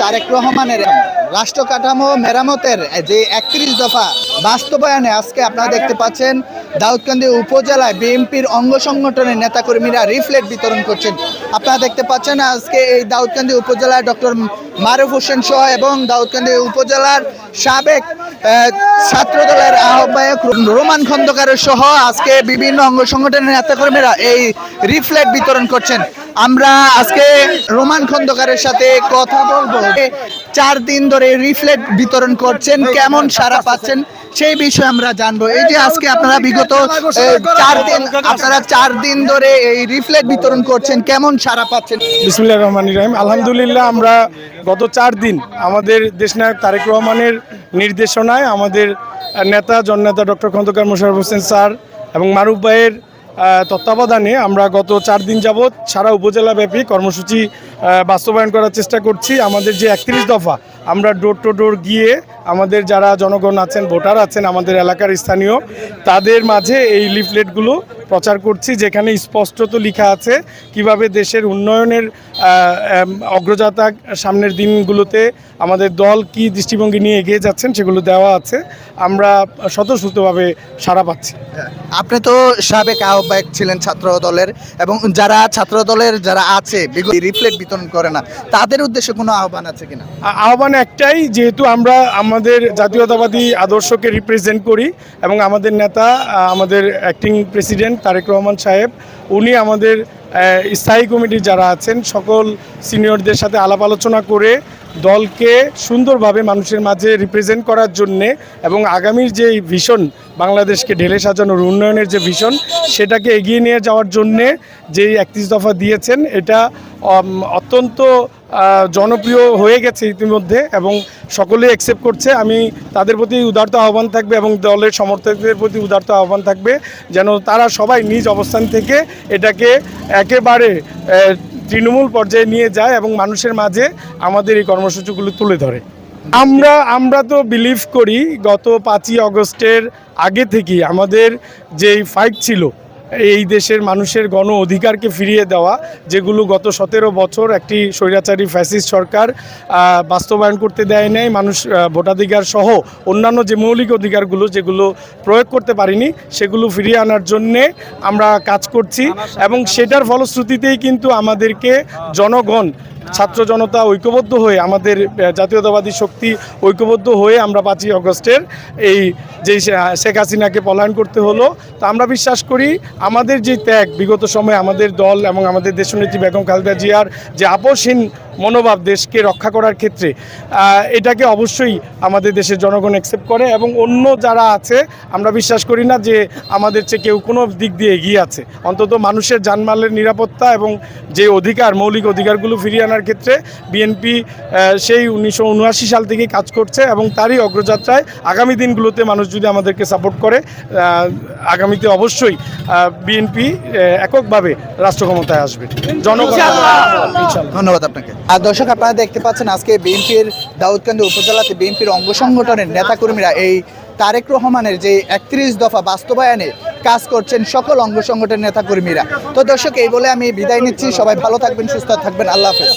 তারেক রহমানের রাষ্ট্র কাঠামো মেরামতের যে একত্রিশ দফা বাস্তবায়নে আজকে আপনারা দেখতে পাচ্ছেন, দাউদকান্দি উপজেলায় বিএনপির অঙ্গ সংগঠনের নেতাকর্মীরা রিফ্লেট বিতরণ করছেন। আপনারা দেখতে পাচ্ছেন আজকে এই দাউদকান্দি উপজেলায় ডক্টর মারুফ হোসেন সহ এবং দাউদকান্দি উপজেলার সাবেক ছাত্রদলের আহ্বায়ক রোমান খন্দকারের সহ আজকে বিভিন্ন অঙ্গ সংগঠনের নেতাকর্মীরা এই রিফ্লেট বিতরণ করছেন। আমরা আজকে রোমান খন্দকারের সাথে কথা বলব। চার দিন ধরে রিফ্লেট বিতরণ করছেন। কেমন সারা পাচ্ছেন? সেই বিষয়ে আমরা জানব। এই যে আজকে আপনারা বিগত চার দিন আপনারা চার দিন ধরে এই রিফ্লেক্ট বিতরণ করছেন কেমন সারা পাচ্ছেন? বিসমুল্লাহ রহমান রহিম। আলহামদুলিল্লাহ আমরা গত চার দিন আমাদের দেশনায়ক তারেক রহমানের নির্দেশনায় আমাদের নেতা জননেতা ডক্টর খন্দকার মোশারফ হোসেন স্যার এবং মারুফ ভাইয়ের তত্ত্বাবধানে আমরা গত চার দিন যাবৎ সারা উপজেলাব্যাপী কর্মসূচি বাস্তবায়ন করার চেষ্টা করছি। আমাদের যে একত্রিশ দফা, আমরা ডোর টু ডোর গিয়ে আমাদের যারা জনগণ আছেন, ভোটার আছেন, আমাদের এলাকার স্থানীয়, তাদের মাঝে এই লিফলেটগুলো প্রচার করছি যেখানে স্পষ্টত লেখা আছে কীভাবে দেশের উন্নয়নের অগ্রযাত্রা সামনের দিনগুলোতে আমাদের দল কি দৃষ্টিভঙ্গি নিয়ে এগিয়ে যাচ্ছেন সেগুলো দেওয়া আছে। আমরা স্বতঃস্ফূর্তভাবে সাড়া পাচ্ছি। আপনি তো সাবেক আহ্বায়ক ছিলেন ছাত্র দলের এবং যারা ছাত্র দলের যারা আছে রিফ্লেট বিতরণ করে না তাদের উদ্দেশ্যে কোনো আহ্বান আছে কিনা? আহ্বান একটাই যেহেতু আমরা আমাদের জাতীয়তাবাদী আদর্শকে রিপ্রেজেন্ট করি এবং আমাদের নেতা আমাদের অ্যাক্টিং প্রেসিডেন্ট তারেক রহমান সাহেব, উনি আমাদের স্থায়ী কমিটি যারা আছেন, সকল সিনিয়রদের সাথে আলাপ আলোচনা করে দলকে সুন্দরভাবে মানুষের মাঝে রিপ্রেজেন্ট করার জন্যে এবং আগামীর যে ভিশন বাংলাদেশকে ঢেলে সাজানোর উন্নয়নের যে ভিশন সেটাকে এগিয়ে নিয়ে যাওয়ার জন্যে যেই একত্রিশ দফা দিয়েছেন, এটা অত্যন্ত জনপ্রিয় হয়ে গেছে ইতিমধ্যে এবং সকলে অ্যাকসেপ্ট করছে। আমি তাদের প্রতি উদারত আহ্বান থাকবে এবং দলের সমর্থকদের প্রতি উদারত আহ্বান থাকবে যেন তারা সবাই নিজ অবস্থান থেকে এটাকে একেবারে তৃণমূল পর্যায়ে নিয়ে যায় এবং মানুষের মাঝে আমাদের এই কর্মসূচিগুলো তুলে ধরে। আমরা আমরা তো বিলিভ করি গত পাঁচই অগস্টের আগে থেকে আমাদের যেই ফাইট ছিল এই দেশের মানুষের গণ অধিকারকে ফিরিয়ে দেওয়া যেগুলো গত সতেরো বছর একটি স্বৈরাচারী ফ্যাসিস্ট সরকার বাস্তবায়ন করতে দেয় নাই মানুষ ভোটাধিকার সহ অন্যান্য যে মৌলিক অধিকারগুলো যেগুলো প্রয়োগ করতে পারিনি সেগুলো ফিরিয়ে আনার জন্যে আমরা কাজ করছি এবং সেটার ফলশ্রুতিতেই কিন্তু আমাদেরকে জনগণ ছাত্র জনতা ঐক্যবদ্ধ হয়ে, আমাদের জাতীয়তাবাদী শক্তি ঐক্যবদ্ধ হয়ে আমরা পাঁচই অগস্টের এই যেই শেখ হাসিনাকে পলায়ন করতে হলো, তা আমরা বিশ্বাস করি আমাদের যে ত্যাগ বিগত সময়ে আমাদের দল এবং আমাদের দেশনেত্রী বেগম খালেদা জিয়ার যে আপোষহীন মনোভাব দেশকে রক্ষা করার ক্ষেত্রে এটাকে অবশ্যই আমাদের দেশের জনগণ অ্যাকসেপ্ট করে এবং অন্য যারা আছে আমরা বিশ্বাস করি না যে আমাদের চেয়ে কেউ কোনো দিক দিয়ে এগিয়ে আছে। অন্তত মানুষের জানমালের নিরাপত্তা এবং যে অধিকার মৌলিক অধিকারগুলো ফিরিয়ে আনার ক্ষেত্রে বিএনপি সেই উনিশশো উনআশি সাল থেকেই কাজ করছে এবং তারই অগ্রযাত্রায় আগামী দিনগুলোতে মানুষ যদি আমাদেরকে সাপোর্ট করে আগামীতে অবশ্যই বিএনপি এককভাবে রাষ্ট্র ক্ষমতায় আসবে। জনগণ ধন্যবাদ আপনাকে। আর দর্শক, আপনারা দেখতে পাচ্ছেন আজকে বিএনপির দাউদকান্দি উপজেলাতে বিএনপির অঙ্গ সংগঠনের নেতাকর্মীরা এই তারেক রহমানের যে একত্রিশ দফা বাস্তবায়নে কাজ করছেন সকল অঙ্গ সংগঠনের নেতাকর্মীরা। তো দর্শক, এই বলে আমি বিদায় নিচ্ছি। সবাই ভালো থাকবেন, সুস্থ থাকবেন। আল্লাহ হাফেজ।